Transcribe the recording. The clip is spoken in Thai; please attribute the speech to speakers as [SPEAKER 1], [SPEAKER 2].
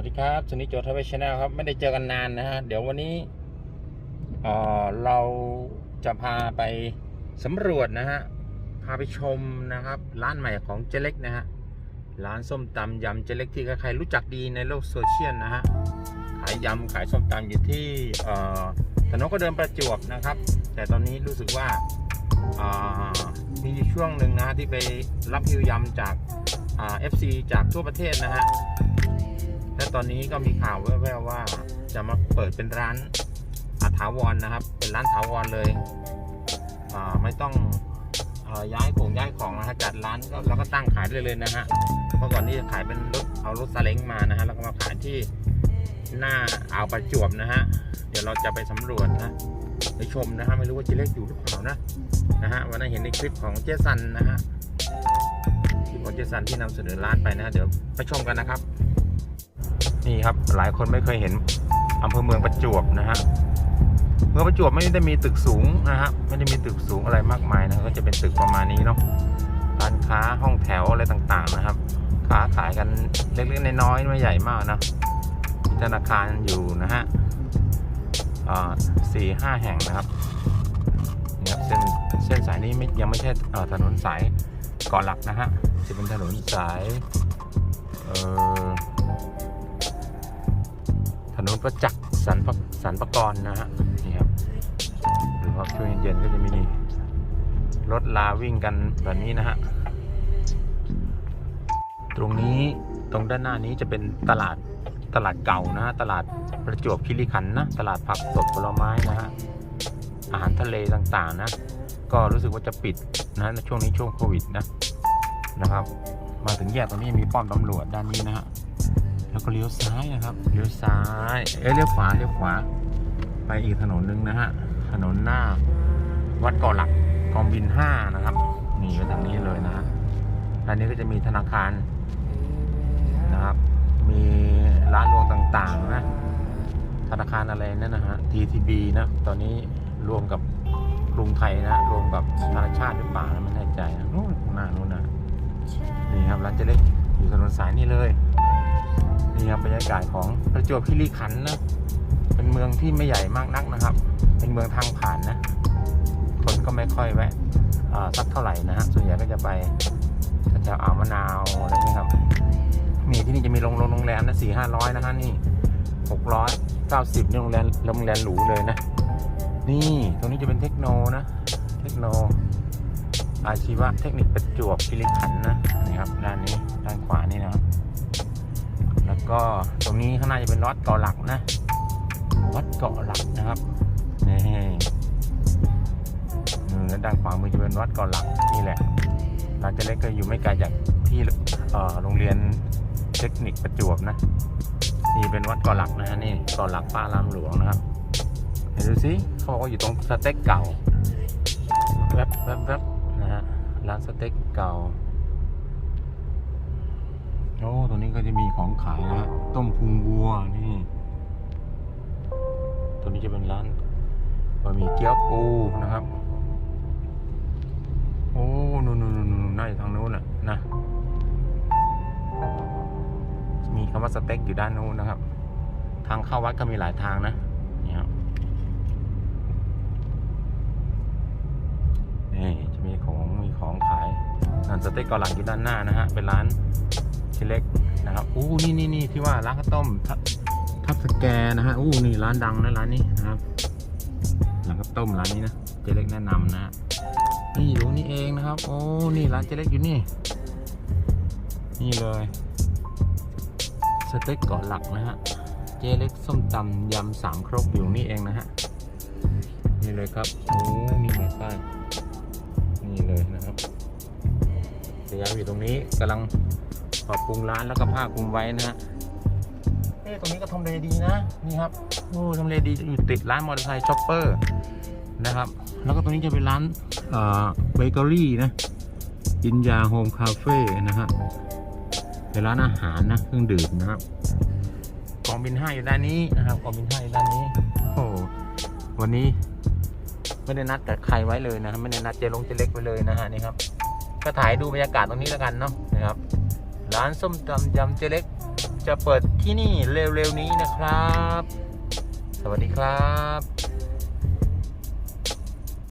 [SPEAKER 1] วัสดีครับสนิทโจทเวีชแนลครับ ไม่ได้เจอกันนานนะฮะ เดี๋ยววันนี้เออเราจะพาไปสำรวจนะฮะ พาไปชมนะครับ ร้านใหม่ของเจเล็กนะฮะ ร้านส้มตำยำเจเล็กที่ใครๆรู้จักดีในโลกโซเชียลนะฮะ ขายยำขายส้มตำอยู่ที่เอ่อถนนก็เดินประจวบนะครับ แต่ตอนนี้รู้สึกว่าอ่ามีช่วงหนึ่งนะฮะที่ไปรับฮิวยำจากเอ่า FC จากทั่วประเทศนะฮะ และตอนนี้ก็มีข่าวแว่วๆว่าจะมาเปิดเป็นร้านอาถาวรนะครับ เป็นร้านถาวรเลยอ่าไม่ต้องอาย้ายของย้ายของนะฮะจัดร้านก็แล้วก็ตั้งขายได้เลยนะฮะเมื่อก่อนนี่จะขายเป็นรถเอารถซาเล้งมานะฮะแล้วก็มาขายที่หน้าอ่าวประจวบนะฮะเดี๋ยวเราจะไปสำรวจนะไปชมนะฮะไม่รู้ว่าเจเล็กอยู่หรือเปล่านะนะฮะวันนั้นเห็นในคลิปของเจสันนะฮะคลิปของเจสันที่นำเสนอร้านไปนะฮะเดี๋ยวไปชมกันนะครับ นี่ครับ หลายคนไม่เคยเห็นอำเภอเมืองประจวบนะฮะเมืองประจวบไม่ได้มีตึกสูงนะฮะไม่ได้มีตึกสูงอะไรมากมายนะก็จะเป็นตึกประมาณนี้เนาะร้านค้าห้องแถวอะไรต่างๆนะครับค้าขายกันเล็กๆน้อยๆไม่ใหญ่มากนะมีธนาคารอยู่นะฮะสี่ห้าแห่งนะครับนี่ครับเส้นเส้นสายนี้ไม่ยังไม่ใช่ถนนสายเกาะหลักนะฮะจะเป็นถนนสายเอ่อ ถนนประจักษ์สันปะสันปะกรณ์นะฮะนี่ครับหรือว่าช่วงเย็นๆก็จะมีรถลาวิ่งกันแบบนี้นะฮะตรงนี้ตรงด้านหน้านี้จะเป็นตลาดตลาดเก่านะฮะตลาดประจวบคีรีขันธ์นะตลาดผักสดผลไม้นะฮะอาหารทะเลต่างๆนะ ก็รู้สึกว่าจะปิดนะในช่วงนี้ช่วงโควิดนะนะครับ มาถึงแยกตรงนี้มีป้อมตำรวจด้านนี้นะฮะ แล้วก็เลี้ยวซ้ายนะครับ เลี้ยวซ้าย เอ้ยเลี้ยวขวา เลี้ยวขวา ไปอีกถนนหนึงนะฮะ ถนนหน้า วัดกาะหลักกองบินห้านะครับ นี่ไปทางนี้เลยนะฮะด้านนี้ก็จะมีธนาคารนะครับ มีร้านรวงต่างๆนะ ธนาคารอะไรนั่นนะฮะ TTB นะ ตอนนี้รวมกับกรุงไทยนะ รวมกับธนาชาติหรือเปล่าไม่แน่ใจนะนู่นหน้านู้นนะ นี่ครับร้านเจเล็กอยู่ถนนสายนี่เลย นี่ครับบรรยากาศของประจวบคีรีขันธ์นะ เป็นเมืองที่ไม่ใหญ่มากนักนะครับ เป็นเมืองทางผ่านนะ คนก็ไม่ค่อยแวะอ่าสักเท่าไหร่นะฮะ ส่วนใหญ่ก็จะไปแถวอ่าวมะนาวอะไรนี่ครับ มีที่นี่จะมีโรงโรงงแรมนะสี่ห้าร้อยนะฮะนี่หกร้อยเก้าสิบนี่โรงแรมโรงแรมหรูเลยนะ นี่ตรงนี้จะเป็นเทคโนนะ เทคโนอาชีวะเทคนิคประจวบคีรีขันธ์นะนี่ครับด้านนี้ด้านขวานี่นะครับ แล้วก็ตรงนี้ข้างหน้าจะเป็นวัดเกาะหลักนะวัดเกาะหลักนะครับนี่แล้วด้านขวามือจะเป็นวัดเกาะหลักนี่แหละร้านเจเล็กก็อยู่ไม่ไกลจากที่โรงเรียนเทคนิคประจวบนะนี่เป็นวัดเกาะหลักนะฮะนี่เกาะหลักป้ารามหลวงนะครับ เห็นดูสิเขาบอกว่าอยู่ตรงสเต็กเก่าแวบแวบแวบนะฮะร้านสเต็กเก่า โอ้ตัวนี้ก็จะมีของขายนะต้มพุงวัวนี่ตัวนี้จะเป็นร้านบะหมี่เกี๊ยวปูนะครับ โอ้นู่นนู่นนู่นนู่นน่าจะทางนู้นน่ะนะ มีคำว่าสเต็กอยู่ด้านนู้นนะครับ ทางเข้าวัดก็มีหลายทางนะนี่ครับนี่จะมีของมีของขายร้านสเต็กเกาหลังอยู่ด้านหน้านะฮะเป็นร้าน ชิ้นเล็กนะครับอู้นี่นี่นี่ที่ว่าร้านข้าวต้มทับทับสแกนะฮะอู้นี่ร้านดังนะร้านนี้นะครับร้านข้าวต้มร้านนี้นะเจเล็กแนะนำนะฮะนี่อยู่นี่เองนะครับ โอ้นี่ร้านเจเล็กอยู่นี่ นี่เลยสเต็กเกาะหลักนะฮะเจเล็กส้มตำยำสามครกอยู่นี่เองนะฮะนี่เลยครับโอ้มีหมายป้ายนี่เลยนะครับเดี๋ยวอยู่ตรงนี้กำลัง ปรับปรุงร้านแล้วก็ผ้าคลุมไว้นะฮะเอ๊ะตรงนี้ก็ทำเลดีนะนี่ครับโอ้ทำเลดีอยู่ติดร้านมอเตอร์ไซค์ช็อปเปอร์นะครับ แล้วก็ตรงนี้จะเป็นร้านเอ่อเบเกอรี่นะอินยาโฮมคาเฟ่นะฮะเป็นร้านอาหารนะเครื่องดื่มนะครับกองบินห้าอยู่ด้านนี้นะครับกองบินห้าอยู่ด้านนี้โอ้โหวันนี้ไม่ได้นัดกับใครไว้เลยนะครับไม่ได้นัดเจลงเจเล็กไว้เลยนะฮะนี่ครับก็ถ่ายดูบรรยากาศตรงนี้แล้วกันเนาะนะครับ ร้านส้มตำยำเจเล็ก จะเปิดที่นี่เร็วๆนี้นะครับ สวัสดีครับ